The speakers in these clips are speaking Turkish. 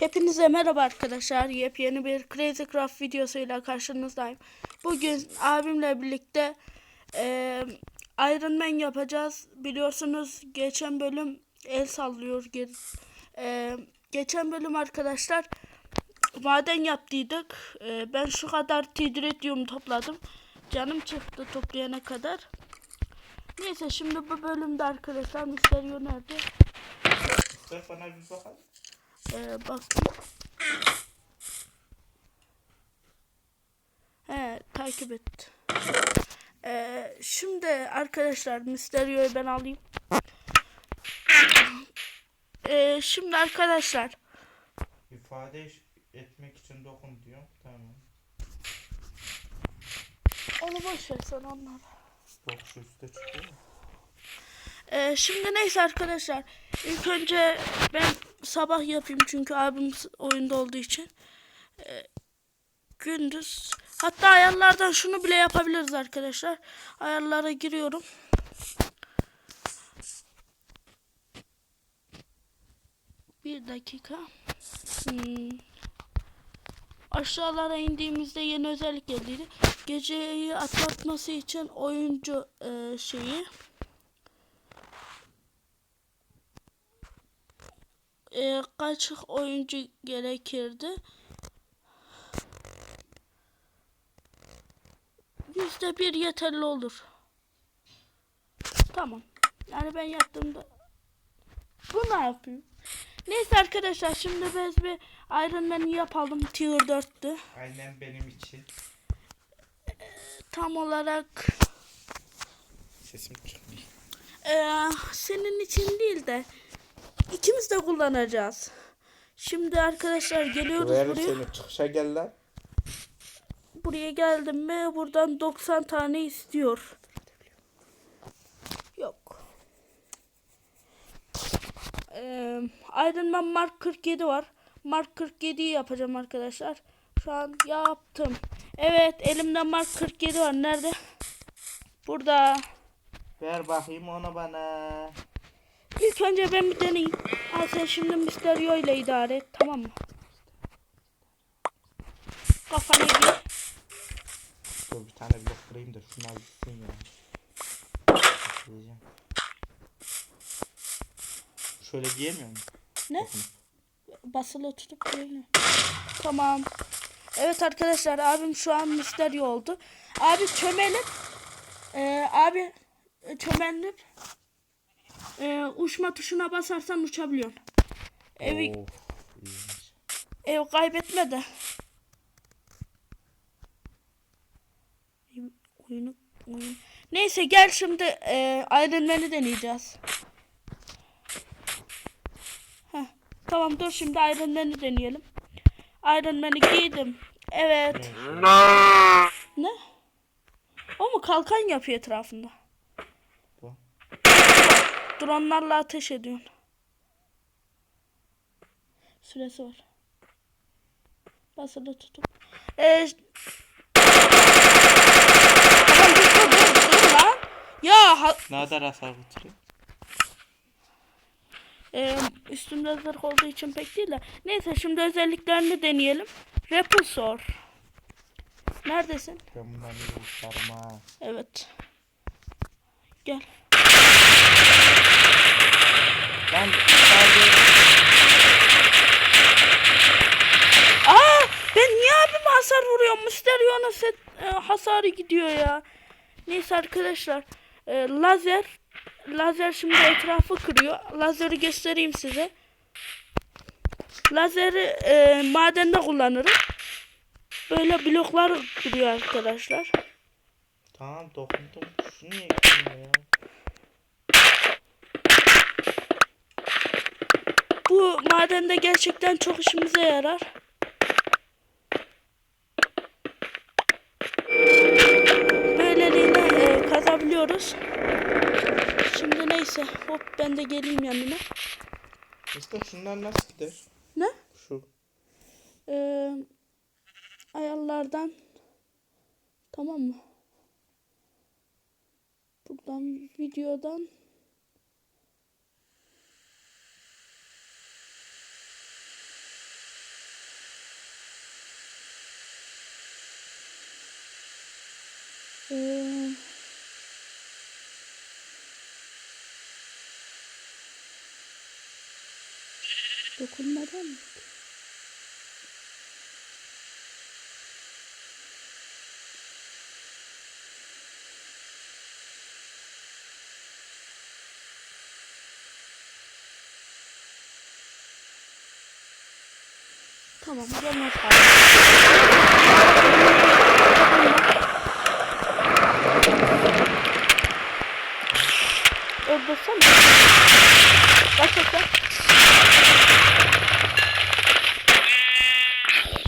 Hepinize merhaba arkadaşlar. Yepyeni bir Crazy Craft videosuyla karşınızdayım. Bugün abimle birlikte eee Iron Man yapacağız. Biliyorsunuz geçen bölüm el sallıyor. Eee, geçen bölüm arkadaşlar maden yaptıydık. Eee, ben şu kadar tidridium topladım. Canım çıktı toplayana kadar. Neyse şimdi bu bölümde arkadaşlar Mysterio nerede? Ver bana bir bakalım. Ee, baktım. He takip et. Ee, şimdi arkadaşlar Mysterio'yu ben alayım. Ee, şimdi arkadaşlar İfade etmek için dokun diyor. Tamam. onu boş ver sen onları. Bok şu üstte çıkıyor. Ee, şimdi neyse arkadaşlar ilk önce ben sabah yapayım çünkü abim oyunda olduğu için. Ee, gündüz hatta ayarlardan şunu bile yapabiliriz arkadaşlar. Ayarlara giriyorum. Bir dakika. Hmm. Aşağılara indiğimizde yeni özellik geldiydi. Geceyi atlatması için oyuncu e, şeyi e, kaç oyuncu gerekirdi? Yüzde bir yeterli olur. Tamam. Yani ben yaptığımda bu ne yapayım? Neyse arkadaşlar şimdi biz bir Iron Man'i yapalım. Tier 4'tü. Aynen benim için. Tam olarak Sesim çıkmıyor. Ee, senin için değil de ikimiz de kullanacağız. Şimdi arkadaşlar geliyoruz Verir buraya. seni çıkışa gel lan. Buraya geldim mi buradan 90 tane istiyor. Yok. Ee, Iron Man Mark 47 var. Mark 47'yi yapacağım arkadaşlar. Şu an yaptım. Evet elimde Mark 47 var. Nerede? Burada. Ver bakayım onu bana. İlk önce ben bir deneyeyim. Al sen şimdi Mysterio ile idare et. Tamam mı? Kafana gir. Dur bir tane blok kırayım da şunlar gitsin ya. Diyeceğim. Şöyle giyemiyor musun? Ne? Basılı tutup böyle. Tamam. Evet arkadaşlar abim şu an Mysterio oldu. Abi çömelip e, abi çömelip e, uçma tuşuna basarsan uçabiliyorsun. Evi, iyiymiş. ev kaybetme de. Oyunu, oyun. Neyse gel şimdi e, Iron Man'i deneyeceğiz. Heh, tamam dur şimdi Iron Man'i deneyelim. Iron Man'i giydim. Evet. Ne? O mu kalkan yapıyor etrafında? Dronlarla ateş ediyorsun. Süresi var. Basılı tutup. Ee. Ya ha, Ne kadar hasar götürüyor? e, üstümde zırh olduğu için pek değil de. Neyse şimdi özelliklerini deneyelim. Repulsor. Neredesin? Ben bundan ha. Evet. Gel. Ben sadece Aa ben niye abime hasar vuruyorum? Mysterio'nun set e, hasarı gidiyor ya. Neyse arkadaşlar. e, lazer lazer şimdi etrafı kırıyor. Lazeri göstereyim size. Lazeri e, madende kullanırım. Böyle bloklar kırıyor arkadaşlar. Tamam dokundum. Şunu niye ya? Bu madende gerçekten çok işimize yarar. Böyleliğine e, kazabiliyoruz. Şimdi neyse hop ben de geleyim yanına. İşte şunlar nasıl gider? Ne? Şu. Ee, ayarlardan tamam mı? Buradan videodan Ee, dokunmadan mı? Tamam, gelmez abi. Öldürsene. Gerçekten.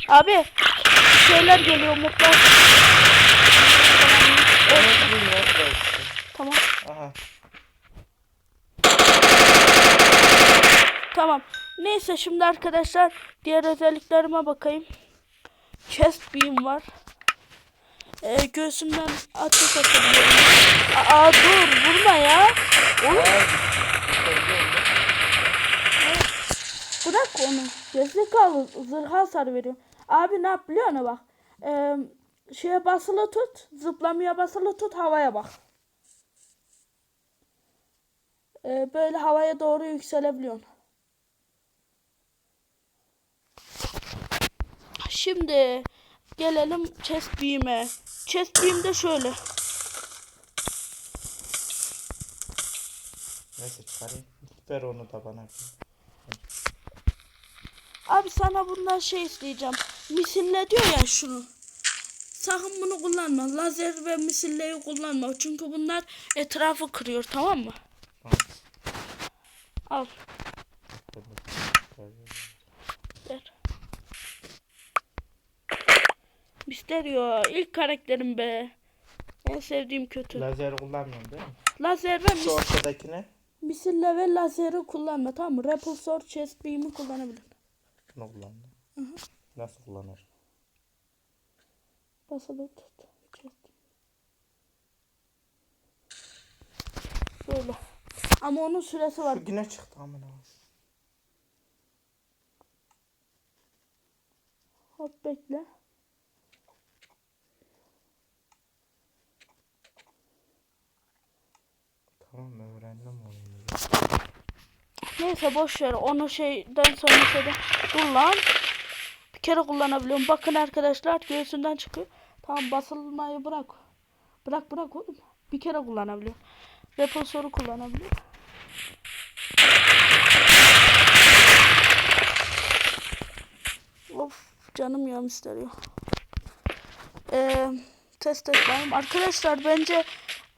Abi şeyler geliyor mutlar. Tamam. Aha. Tamam. Neyse şimdi arkadaşlar diğer özelliklerime bakayım. Chest beam var. Ee, göğsümden ateş atabiliyorum. Aa dur vurma ya. Bırak onu. Gerizekalı zırha hasar veriyor. Abi ne yap biliyor musun bak. Ee, şeye basılı tut. Zıplamaya basılı tut havaya bak. Ee, böyle havaya doğru yükselebiliyorsun. Şimdi gelelim chest beam'e. Chest beam de şöyle. Neyse çıkarayım. Ver onu da bana. Abi sana bundan şey isteyeceğim. Misille diyor ya şunu. Sakın bunu kullanma. Lazer ve misilleyi kullanma. Çünkü bunlar etrafı kırıyor tamam mı? Tamam. Al. Ver. Misterio ilk karakterim be. En sevdiğim kötü. Lazer kullanmıyorum değil mi? Lazer ve Şu mis ortadaki ne? Misille ve lazeri kullanma tamam mı? Repulsor chest beam'i kullanabilir. Bunu kullandım. Nasıl kullanır? Basılı tut. Chest. Böyle. Ama onun süresi var. Şu yine çıktı amına. Hop bekle. Tamam öğrendim oyunu. Neyse boş ver. Onu şeyden sonra şeyde dur lan. Bir kere kullanabiliyorum. Bakın arkadaşlar göğsünden çıkıyor. Tamam basılmayı bırak. Bırak bırak oğlum. Bir kere kullanabiliyor. Repulsor'u kullanabiliyor. Of canım ya istiyor. Ee, test etmeyeyim. Arkadaşlar bence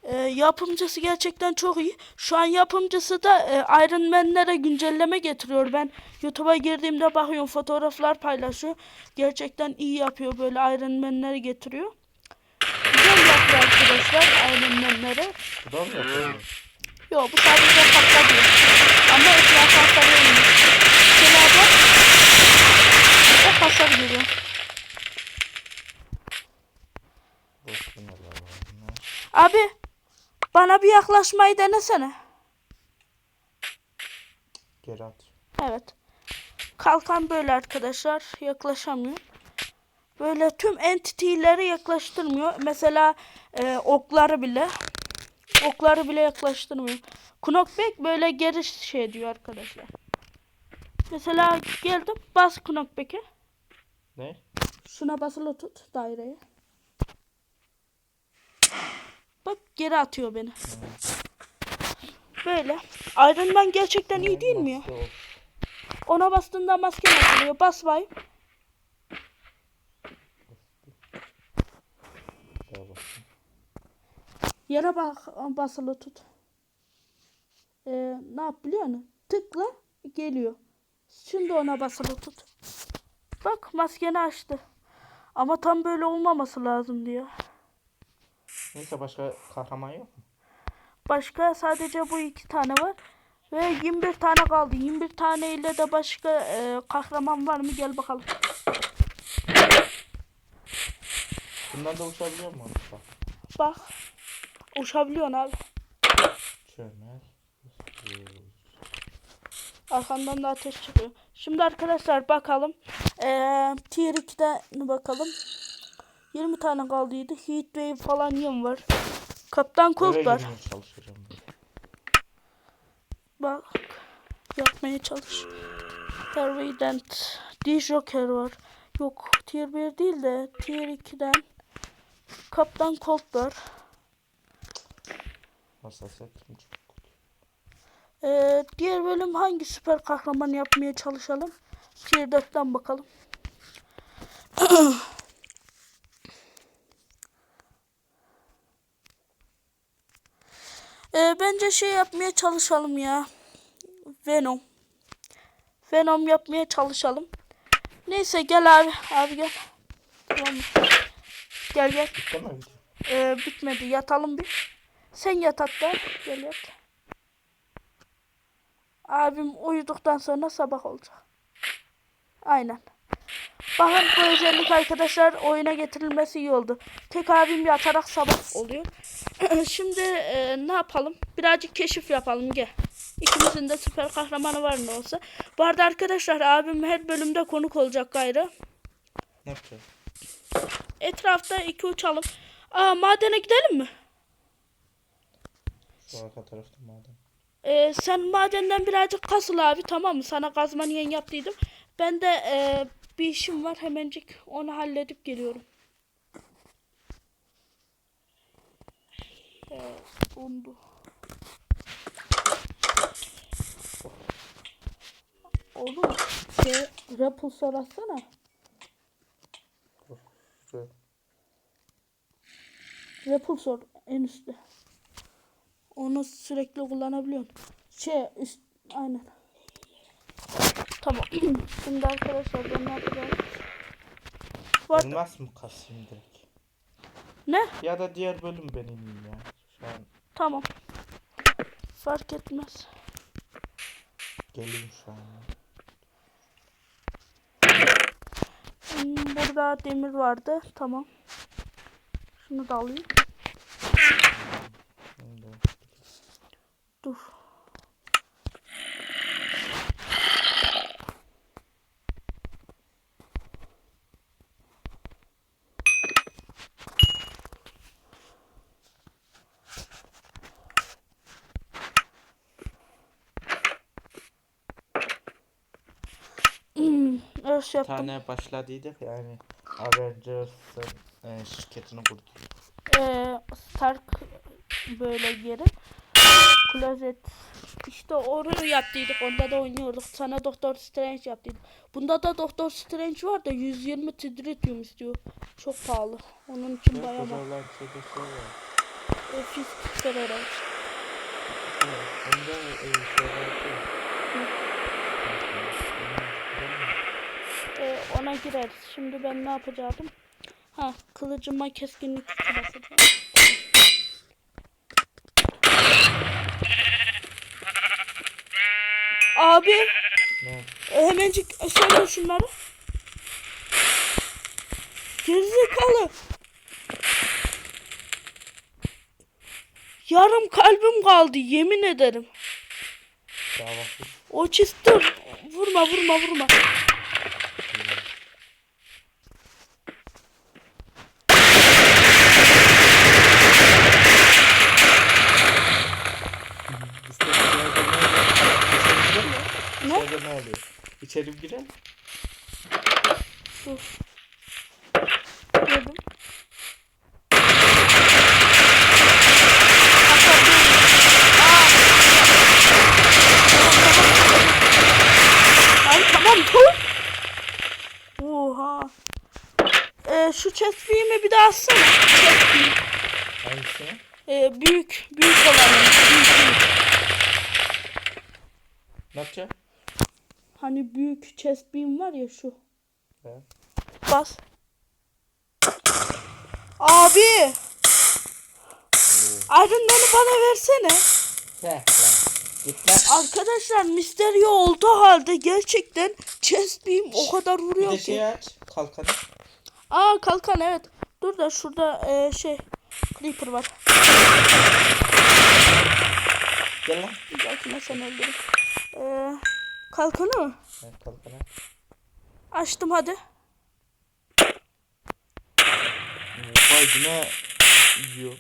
e, yapımcısı gerçekten çok iyi. Şu an yapımcısı da e, Iron Man'lere güncelleme getiriyor. Ben YouTube'a girdiğimde bakıyorum fotoğraflar paylaşıyor. Gerçekten iyi yapıyor böyle Iron Man'leri getiriyor. Güzel yapıyor arkadaşlar Iron Man'leri. Bu da mı yapıyor? Yok bu sadece patlatıyor. Ama etrafı hasar vermiyor. Kenarda hep hasar bunlar. Abi bana bir yaklaşmayı denesene. Geri at. Evet. Kalkan böyle arkadaşlar. Yaklaşamıyor. Böyle tüm entity'leri yaklaştırmıyor. Mesela e, okları bile. Okları bile yaklaştırmıyor. Knockback böyle geri şey diyor arkadaşlar. Mesela geldim bas knockback'e. Ne? Şuna basılı tut daireye. Bak geri atıyor beni. Böyle. Iron Man gerçekten iyi değil mi. Ona bastığında maske açılıyor. Bas bay. Yere bak basılı tut. Ee, ne yap biliyor musun? Tıkla geliyor. Şimdi ona basılı tut. Bak maskeni açtı. Ama tam böyle olmaması lazım diyor. Neyse başka kahraman yok mu? Başka sadece bu iki tane var. Ve 21 tane kaldı. 21 tane ile de başka e, kahraman var mı? Gel bakalım. Bundan da uçabiliyor mu? Bak. Bak. Uçabiliyorsun abi. Çömel. Arkandan da ateş çıkıyor. Şimdi arkadaşlar bakalım. Ee, tier 2'de bakalım. 20 tane kaldıydı. Heat Wave falan yem var. Kaptan Colt var. Bak yapmaya çalış. Tervident. D-Joker var. Yok tier 1 değil de tier 2'den Kaptan Colt var. Ee, diğer bölüm hangi süper kahraman yapmaya çalışalım? Tier 4'ten bakalım. Ee, bence şey yapmaya çalışalım ya. Venom. Venom yapmaya çalışalım. Neyse gel abi. Abi gel. Tamam. Gel gel. Ee, bitmedi. Yatalım bir. Sen yat hatta. Gel yat. Abim uyuduktan sonra sabah olacak. Aynen. Bakın bu özellik arkadaşlar oyuna getirilmesi iyi oldu. Tek abim yatarak sabah oluyor. Şimdi e, ne yapalım? Birazcık keşif yapalım gel. İkimizin de süper kahramanı var ne olsa. Bu arada arkadaşlar abim her bölümde konuk olacak gayrı. Ne yapacağız? Etrafta iki uçalım. Aa madene gidelim mi? Şu arka tarafta madem. Ee, sen madenden birazcık kasıl abi tamam mı? Sana kazmanı yeni yaptıydım. Ben de e, bir işim var hemencik onu halledip geliyorum. Ee, dondu. Oğlum şey repulsor atsana. Dur. Şuraya. Repulsor en üstte. Onu sürekli kullanabiliyorsun. Şey üst aynen. Tamam. Şimdi arkadaşlar ben ne yapacağım? Elmas mı kasayım direkt? Ne? Ya da diğer bölüm ben ineyim ya. Şu an Tamam. Fark etmez. geleyim şu an. Hmm, Burada demir vardı. Tamam. Şunu da alayım. Şimdi Dur. Hmm, örs bir yaptım. tane başladıydık yani Avengers'ın e, şirketini kurduk. Ee, Stark böyle yeri. Klozet. İşte orayı yaptıydık. Onda da oynuyorduk. Sana Doktor Strange yaptıydık. Bunda da Doktor Strange var da 120 Tidritium istiyor. Çok pahalı. Onun için Yok bayağı var. şeyde şey var. E. Şey, Onda e, şey var Ee, ona gireriz. Şimdi ben ne yapacaktım? Ha, kılıcıma keskinlik basacağım. Abi Ne? e, hemencik söyle şunları. Gerizekalı. Yarım kalbim kaldı yemin ederim. Vakit. O çister. Vurma vurma vurma. Ne? İçeride ne oluyor? İçeri girelim. Dur. Dur. Oha. Ee, şu beam'i bir daha atsana. Chest beam. Hangisini? Ee, büyük, büyük olanı. Büyük, büyük. Ne yapacağız? Hani büyük chest beam var ya şu. Evet. Bas. Abi. Iron Man'ı bana versene. Heh lan. Git lan. Arkadaşlar Mysterio olduğu halde gerçekten chest beam o kadar Bir vuruyor de ki. şey aç. Kalkanı. Aa kalkan evet. Dur da şurada e, şey Creeper var. Gel lan. Bir sen öldürün. Ee, kalkanı mı? Evet, kalkanı. Açtım hadi. Yine yiyor.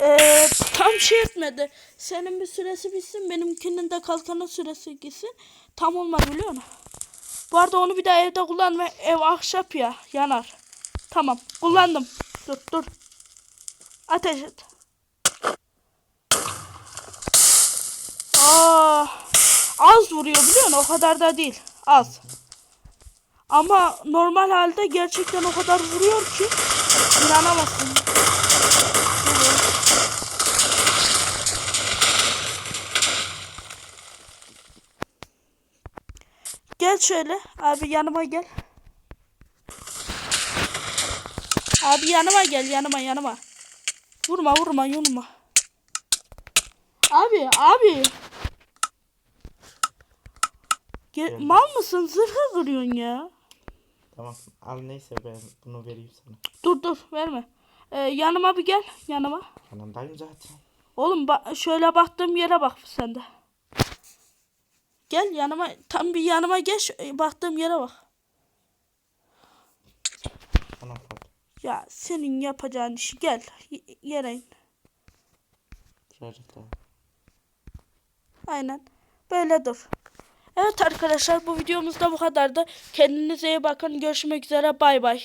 Ee, tam şey etmedi. Senin bir süresi bitsin, benimkinin de kalkanın süresi gitsin. Tam olmadı biliyor musun? Bu arada onu bir daha evde kullanma. Ev ahşap ya, yanar. Tamam, kullandım. Dur, dur. Ateş et. Aa, az vuruyor biliyor musun? O kadar da değil. Az. Ama normal halde gerçekten o kadar vuruyor ki inanamazsın. Gel şöyle. Abi yanıma gel. Abi yanıma gel yanıma yanıma. Vurma vurma vurma. Abi abi. Geldim. mal mısın? Zırhı kırıyorsun ya. Tamam al neyse ben bunu vereyim sana. Dur dur verme. Ee, yanıma bir gel yanıma. Yanındayım zaten. Oğlum ba- şöyle baktığım yere bak sen de. Gel yanıma tam bir yanıma geç baktığım yere bak. Tamam. Ya senin yapacağın işi gel y- yere in. Aynen. Böyle dur. Evet arkadaşlar bu videomuz da bu kadardı. Kendinize iyi bakın. Görüşmek üzere. Bay bay.